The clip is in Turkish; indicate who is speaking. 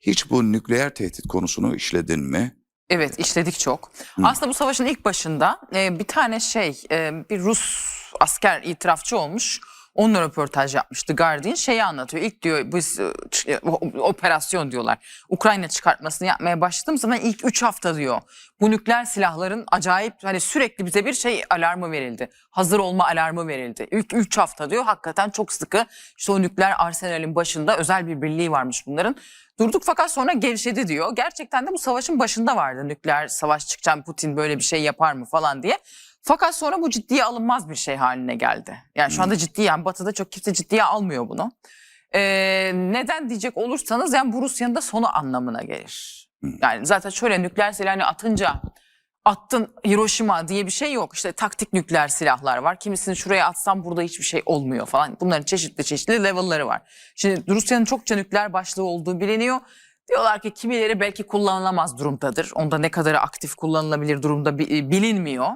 Speaker 1: Hiç bu nükleer tehdit konusunu işledin mi?
Speaker 2: Evet işledik çok.
Speaker 1: Hı.
Speaker 2: Aslında bu savaşın ilk başında e, bir tane şey e, bir Rus asker itirafçı olmuş. Onunla röportaj yapmıştı Guardian. Şeyi anlatıyor. İlk diyor biz operasyon diyorlar. Ukrayna çıkartmasını yapmaya başladığım zaman ilk 3 hafta diyor. Bu nükleer silahların acayip hani sürekli bize bir şey alarmı verildi. Hazır olma alarmı verildi. İlk 3 hafta diyor hakikaten çok sıkı. İşte o nükleer arsenalin başında özel bir birliği varmış bunların. Durduk fakat sonra gevşedi diyor. Gerçekten de bu savaşın başında vardı. Nükleer savaş çıkacağım Putin böyle bir şey yapar mı falan diye. Fakat sonra bu ciddiye alınmaz bir şey haline geldi. Yani şu anda ciddi yani batıda çok kimse ciddiye almıyor bunu. Ee, neden diyecek olursanız yani bu Rusya'nın da sonu anlamına gelir.
Speaker 1: Hı.
Speaker 2: Yani zaten şöyle nükleer silahını atınca attın Hiroşima diye bir şey yok. İşte taktik nükleer silahlar var. Kimisini şuraya atsam burada hiçbir şey olmuyor falan. Bunların çeşitli çeşitli level'ları var. Şimdi Rusya'nın çokça nükleer başlığı olduğu biliniyor. Diyorlar ki kimileri belki kullanılamaz durumdadır. Onda ne kadar aktif kullanılabilir durumda bi- bilinmiyor.